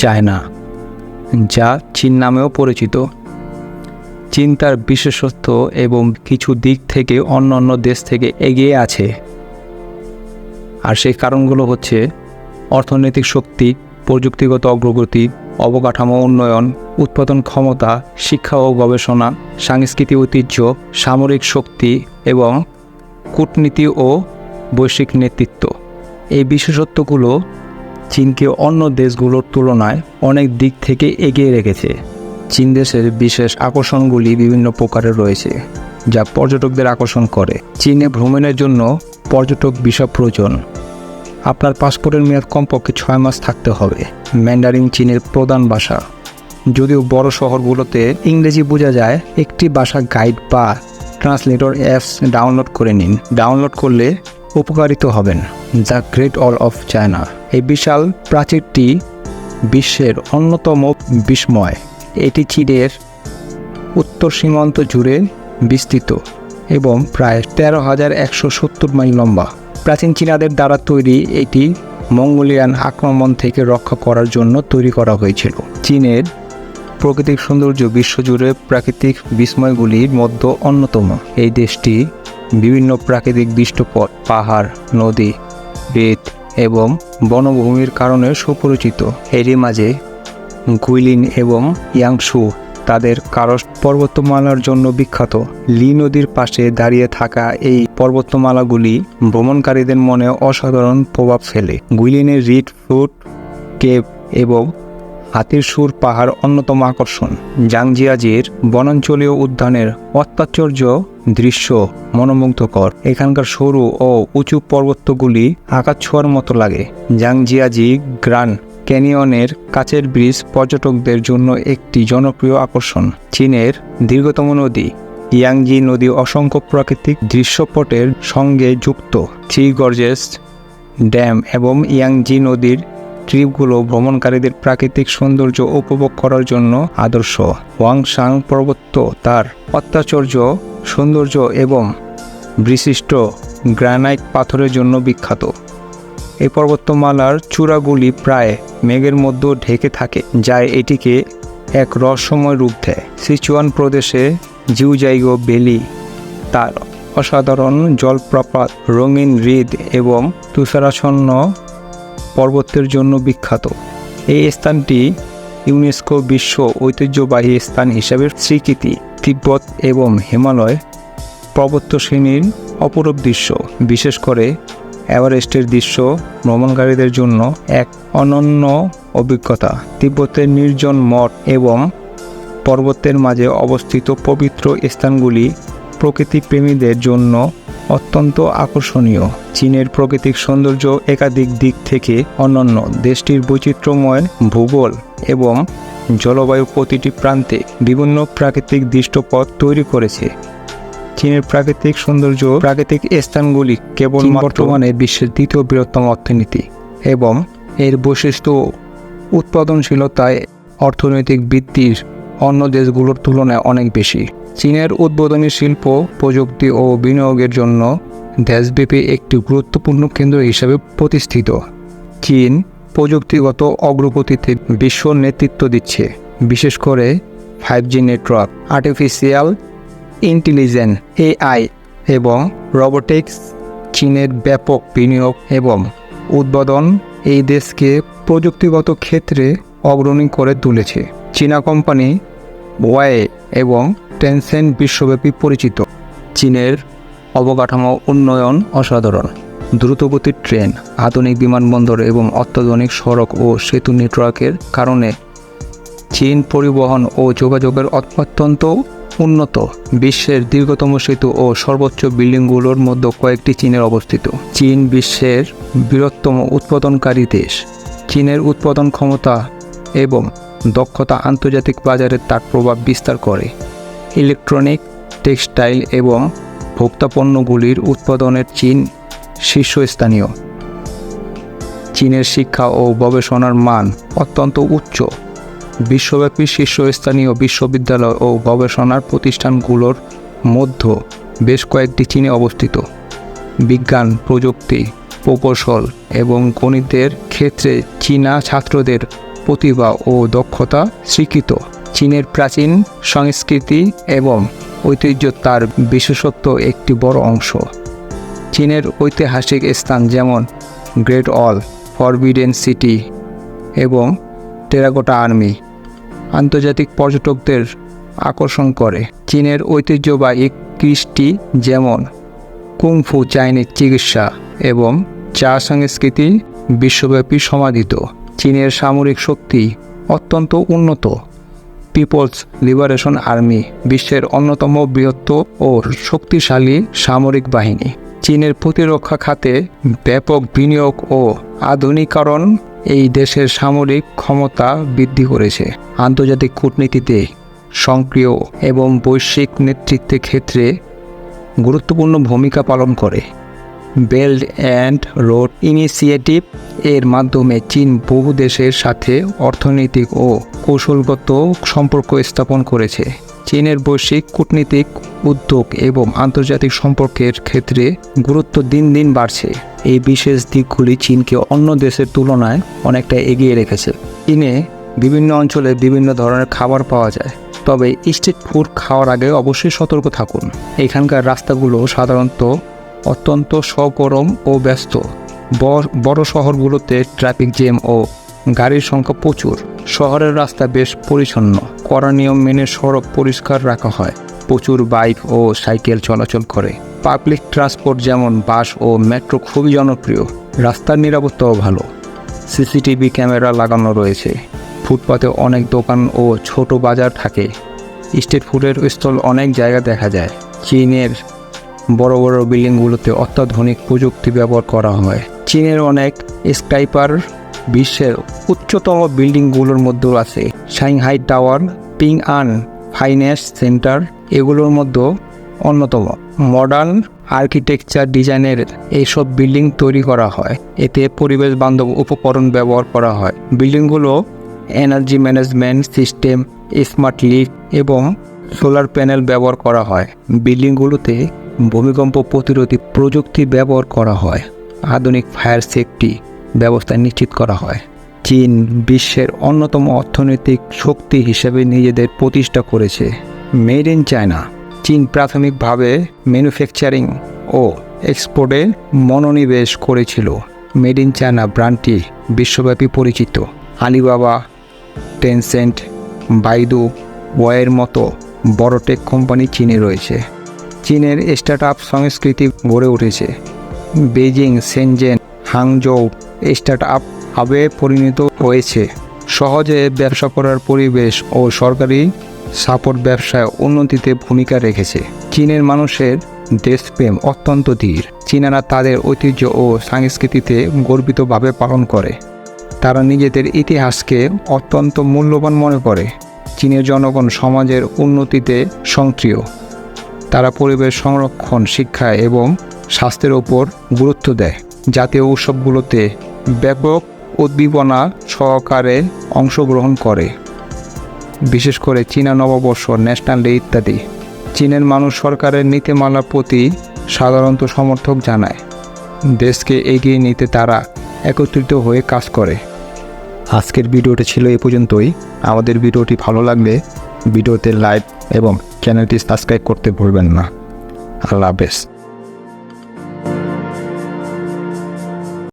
China, যা চীন নামেও পরিচিত। চীন তার বিশেষত্ব এবং কিছু দিক থেকে অন্য অন্য দেশ থেকে এগিয়ে আছে। আর সেই কারণগুলো হচ্ছে অর্থনৈতিক শক্তি, প্রযুক্তিগত অগ্রগতি, অবকাঠামো উন্নয়ন, উৎপাদন ক্ষমতা, শিক্ষা ও গবেষণা, সাংস্কৃতিক ঐতিহ্য, সামরিক শক্তি এবং কূটনীতি ও বৈশ্বিক নেতৃত্ব। এই বিশেষত্বগুলো চীনকে অন্য দেশগুলোর তুলনায় অনেক দিক থেকে এগিয়ে রেখেছে। চীন দেশের বিশেষ আকর্ষণগুলি বিভিন্ন প্রকারের রয়েছে, যা পর্যটকদের আকর্ষণ করে। চীনে ভ্রমণের জন্য পর্যটক ভিসা প্রয়োজন। আপনার পাসপোর্টের মেয়াদ কমপক্ষে ছয় মাস থাকতে হবে ম্যান্ডারিন চীনের প্রধান ভাষা। যদিও বড় শহরগুলোতে ইংরেজি বোঝা যায়, একটি ভাষা গাইড বা ট্রান্সলেটর অ্যাপস ডাউনলোড করে নিন। ডাউনলোড করলে উপকারিত হবেন, the great wall of China. এই বিশাল প্রাচীরটি বিশ্বের অন্যতম বিস্ময়। এটি চীনের উত্তর সীমান্ত জুড়ে বিস্তৃত এবং প্রায় তেরো হাজার একশো সত্তর মাইল লম্বা। প্রাচীন চীনাদের দ্বারা তৈরি এটি মঙ্গোলিয়ান আক্রমণ থেকে রক্ষা করার জন্য তৈরি করা হয়েছিল। চীনের প্রাকৃতিক সৌন্দর্য বিশ্বজুড়ে প্রাকৃতিক বিস্ময়গুলির মধ্যে অন্যতম। এই দেশটি বিভিন্ন প্রাকৃতিক দৃশ্যপট পাহাড়, নদী বেদ এবং বনভূমির কারণে সুপরিচিত। এরই মাঝে, গুইলিন এবং ইয়াংসু তাদের কারস পর্বতমালার জন্য বিখ্যাত। লি নদীর পাশে দাঁড়িয়ে থাকা এই পর্বতমালাগুলি ভ্রমণকারীদের মনে অসাধারণ প্রভাব ফেলে। গুইলিনের রিড ফ্রুট কেভ এবং হাতির সুর পাহাড় অন্যতম আকর্ষণ। জাংজিয়াজির বনাঞ্চলীয় উদ্যানের অত্যাশ্চর্য দৃশ্য মনোমুগ্ধকর। এখানকার সরু ও উঁচু পর্বতগুলি আকাশ ছোঁয়ার মতো লাগে। জাংজিয়াজি গ্রান ক্যানিয়নের কাচের ব্রিজ পর্যটকদের জন্য একটি জনপ্রিয় আকর্ষণ। চীনের দীর্ঘতম নদী ইয়াংজি নদী অসংখ্য প্রাকৃতিক দৃশ্যপটের সঙ্গে যুক্ত। থ্রি গর্জেস ড্যাম এবং ইয়াংজি নদীর ট্রিপগুলো ভ্রমণকারীদের প্রাকৃতিক সৌন্দর্য উপভোগ করার জন্য আদর্শ। ওয়াংসাং পর্বত তার অত্যাচর্য সৌন্দর্য এবং বিশিষ্ট গ্রানাইট পাথরের জন্য বিখ্যাত। এই পর্বতমালার চূড়াগুলি প্রায় মেঘের মধ্যে ঢেকে থাকে, যা এটিকে এক রহস্যময় রূপ দেয়। সিচুয়ান প্রদেশে জিউজাইগো বেলি তার অসাধারণ জলপ্রপাত, রঙিন হ্রদ এবং তুষারাচ্ছন্ন পর্বতের জন্য বিখ্যাত। এই স্থানটি ইউনেস্কো বিশ্ব ঐতিহ্যবাহী স্থান হিসাবে স্বীকৃতি। তিব্বত এবং হিমালয় পর্বত শ্রেণির অপরূপ দৃশ্য। বিশেষ করে এভারেস্টের দৃশ্য ভ্রমণকারীদের জন্য এক অনন্য অভিজ্ঞতা। তিব্বতের নির্জন মঠ এবং পর্বতের মাঝে অবস্থিত পবিত্র স্থানগুলি প্রকৃতিপ্রেমীদের জন্য অত্যন্ত আকর্ষণীয়। চীনের প্রাকৃতিক সৌন্দর্য একাধিক দিক থেকে অনন্য, দেশটির বৈচিত্র্যময় ভূগোল এবং জলবায়ু প্রতিটি প্রান্তে বিভিন্ন প্রাকৃতিক দৃষ্টপথ তৈরি করেছে। চীনের প্রাকৃতিক সৌন্দর্য প্রাকৃতিক স্থানগুলি কেবল বর্তমানে বিশ্বের দ্বিতীয় বৃহত্তম অর্থনীতি এবং এর বৈশিষ্ট্য উৎপাদনশীলতায় অর্থনৈতিক বৃদ্ধির অন্য দেশগুলোর তুলনায় অনেক বেশি। চীনের উদ্বোধনী শিল্প, প্রযুক্তি ও বিনিয়োগের জন্য দেশব্যাপী একটি গুরুত্বপূর্ণ কেন্দ্র হিসেবে প্রতিষ্ঠিত। চীন প্রযুক্তিগত অগ্রগতিতে বিশ্ব নেতৃত্ব দিচ্ছে। বিশেষ করে five G network, artificial intelligence, AI এবং রোবোটিক্স চীনের ব্যাপক বিনিয়োগ এবং উদ্বোধন এই দেশকে প্রযুক্তিগত ক্ষেত্রে অগ্রণী করে তুলেছে। চীনা কোম্পানি ওয়াই এবং টেনসেন্ট বিশ্বব্যাপী পরিচিত। চীনের অবকাঠামো উন্নয়ন অসাধারণ। দ্রুতগতির ট্রেন, আধুনিক বিমানবন্দর এবং অত্যাধুনিক সড়ক ও সেতু নেটওয়ার্কের কারণে চীন পরিবহন ও যোগাযোগের অত্যন্ত উন্নত। বিশ্বের দীর্ঘতম সেতু ও সর্বোচ্চ বিল্ডিংগুলোর মধ্যে কয়েকটি চীনের অবস্থিত। চীন বিশ্বের বৃহত্তম উৎপাদনকারী দেশ। চীনের উৎপাদন ক্ষমতা এবং দক্ষতা আন্তর্জাতিক বাজারে তার প্রভাব বিস্তার করে। ইলেকট্রনিক, টেক্সটাইল এবং ভোক্তা পণ্যগুলির উৎপাদনের চীন শীর্ষস্থানীয়। চীনের শিক্ষা ও গবেষণার মান অত্যন্ত উচ্চ। বিশ্বব্যাপী শীর্ষস্থানীয় বিশ্ববিদ্যালয় ও গবেষণার প্রতিষ্ঠানগুলোর মধ্যে বেশ কয়েকটি চীনে অবস্থিত। বিজ্ঞান, প্রযুক্তি, প্রকৌশল এবং গণিতের ক্ষেত্রে চীনা ছাত্রদের প্রতিভা ও দক্ষতা স্বীকৃত। চীনের প্রাচীন সংস্কৃতি এবং ঐতিহ্য তার বিশেষত্ব একটি বড় অংশ। চীনের ঐতিহাসিক স্থান যেমন গ্রেট অল, ফরবিডেন সিটি এবং টেরাকোটা আর্মি আন্তর্জাতিক পর্যটকদের আকর্ষণ করে। চীনের ঐতিহ্যবাহী কৃষ্টি যেমন কুংফু চাইনিজ চিকিৎসা এবং চা সংস্কৃতি বিশ্বব্যাপী সমাদিত। চীনের সামরিক শক্তি অত্যন্ত উন্নত। পিপলস লিবারেশন আর্মি, বিশ্বের অন্যতম বৃহত্তর ও শক্তিশালী সামরিক বাহিনী। চীনের প্রতিরক্ষা খাতে ব্যাপক বিনিয়োগ ও আধুনিকরণ এই দেশের সামরিক ক্ষমতা বৃদ্ধি করেছে। আন্তর্জাতিক কূটনীতিতে সক্রিয় এবং বৈশ্বিক নেতৃত্বের ক্ষেত্রে গুরুত্বপূর্ণ ভূমিকা পালন করে। বেল্ট অ্যান্ড রোড ইনিশিয়েটিভ এর মাধ্যমে চীন বহু দেশের সাথে অর্থনৈতিক ও কৌশলগত সম্পর্ক স্থাপন করেছে। চীনের বৈশ্বিক কূটনীতিক উদ্যোগ এবং আন্তর্জাতিক সম্পর্কের ক্ষেত্রে গুরুত্ব দিন দিন বাড়ছে। এই বিশেষ দিকগুলি চীনকে অন্য দেশের তুলনায় অনেকটা এগিয়ে রেখেছে। চীনে বিভিন্ন অঞ্চলে বিভিন্ন ধরনের খাবার পাওয়া যায়, তবে স্ট্রিট ফুড খাওয়ার আগে অবশ্যই সতর্ক থাকুন। এখানকার রাস্তাগুলো সাধারণত অত্যন্ত সগরম ও ব্যস্ত। বড় শহরগুলোতে ট্রাফিক জ্যাম ও গাড়ির সংখ্যা প্রচুর। শহরের রাস্তা বেশ পরিচ্ছন্ন। কড়া নিয়ম মেনে সড়ক পরিষ্কার রাখা হয়। প্রচুর বাইক ও সাইকেল চলাচল করে। পাবলিক ট্রান্সপোর্ট যেমন বাস ও মেট্রো খুবই জনপ্রিয়। রাস্তার নিরাপত্তাও ভালো। সিসিটিভি ক্যামেরা লাগানো রয়েছে। ফুটপাতে অনেক দোকান ও ছোট বাজার থাকে। স্ট্রিট ফুডের স্থল অনেক জায়গা দেখা যায়। চীনের বড় বড় বিল্ডিংগুলোতে অত্যাধুনিক প্রযুক্তি ব্যবহার করা হয়। চীনের অনেক স্কাইপার বিশ্বের উচ্চতম বিল্ডিংগুলোর মধ্যেও আছে। Shanghai tower, Ping An finance centre এগুলোর মধ্যে অন্যতম। মডার্ন আর্কিটেকচার ডিজাইনের এইসব বিল্ডিং তৈরি করা হয়। এতে পরিবেশ বান্ধব উপকরণ ব্যবহার করা হয়। বিল্ডিংগুলো energy management system, smart lift এবং সোলার প্যানেল ব্যবহার করা হয়। বিল্ডিংগুলোতে ভূমিকম্প প্রতিরোধী প্রযুক্তি ব্যবহার করা হয়। আধুনিক ফায়ার সেফটি ব্যবস্থা নিশ্চিত করা হয়। চীন বিশ্বের অন্যতম অর্থনৈতিক শক্তি হিসেবে নিজেদের প্রতিষ্ঠা করেছে। Made in China. চীন প্রাথমিকভাবে ম্যানুফ্যাকচারিং ও এক্সপোর্টে মনোনিবেশ করেছিল। মেড ইন চায়না ব্র্যান্ডটি বিশ্বব্যাপী পরিচিত। আলিবাবা, টেনসেন্ট, বাইদু, ওয়ের মতো বড় টেক কোম্পানি চীনে রয়েছে। চীনের স্টার্ট আপ সংস্কৃতি গড়ে উঠেছে। Beijing Shenzhen Hangzhou start up হাবে পরিণত হয়েছে। সহজে ব্যবসা করার পরিবেশ ও সরকারি সাপোর্ট ব্যবসায় উন্নতিতে ভূমিকা রেখেছে। চীনের মানুষের দেশপ্রেম অত্যন্ত ধীর। চীনারা তাদের ঐতিহ্য ও সংস্কৃতিতে গর্বিতভাবে পালন করে। তারা নিজেদের ইতিহাসকে অত্যন্ত মূল্যবান মনে করে। চীনের জনগণ সমাজের উন্নতিতে সক্রিয়। তারা পরিবেশ সংরক্ষণ, শিক্ষা এবং স্বাস্থ্যের ওপর গুরুত্ব দেয়। জাতীয় উৎসবগুলোতে ব্যাপক উদ্দীপনা সহকারে অংশগ্রহণ করে। বিশেষ করে চীনা নববর্ষ, ন্যাশনাল ডে ইত্যাদি। চীনের মানুষ সরকারের নীতিমালার প্রতি সাধারণত সমর্থক জানায়। দেশকে এগিয়ে নিতে তারা একত্রিত হয়ে কাজ করে। আজকের ভিডিওটি ছিল এ পর্যন্তই। আমাদের ভিডিওটি ভালো লাগলে ভিডিওতে লাইক এবং চ্যানেলটি সাবস্ক্রাইব করতে ভুলবেন না। আল্লাহ হাফেজ।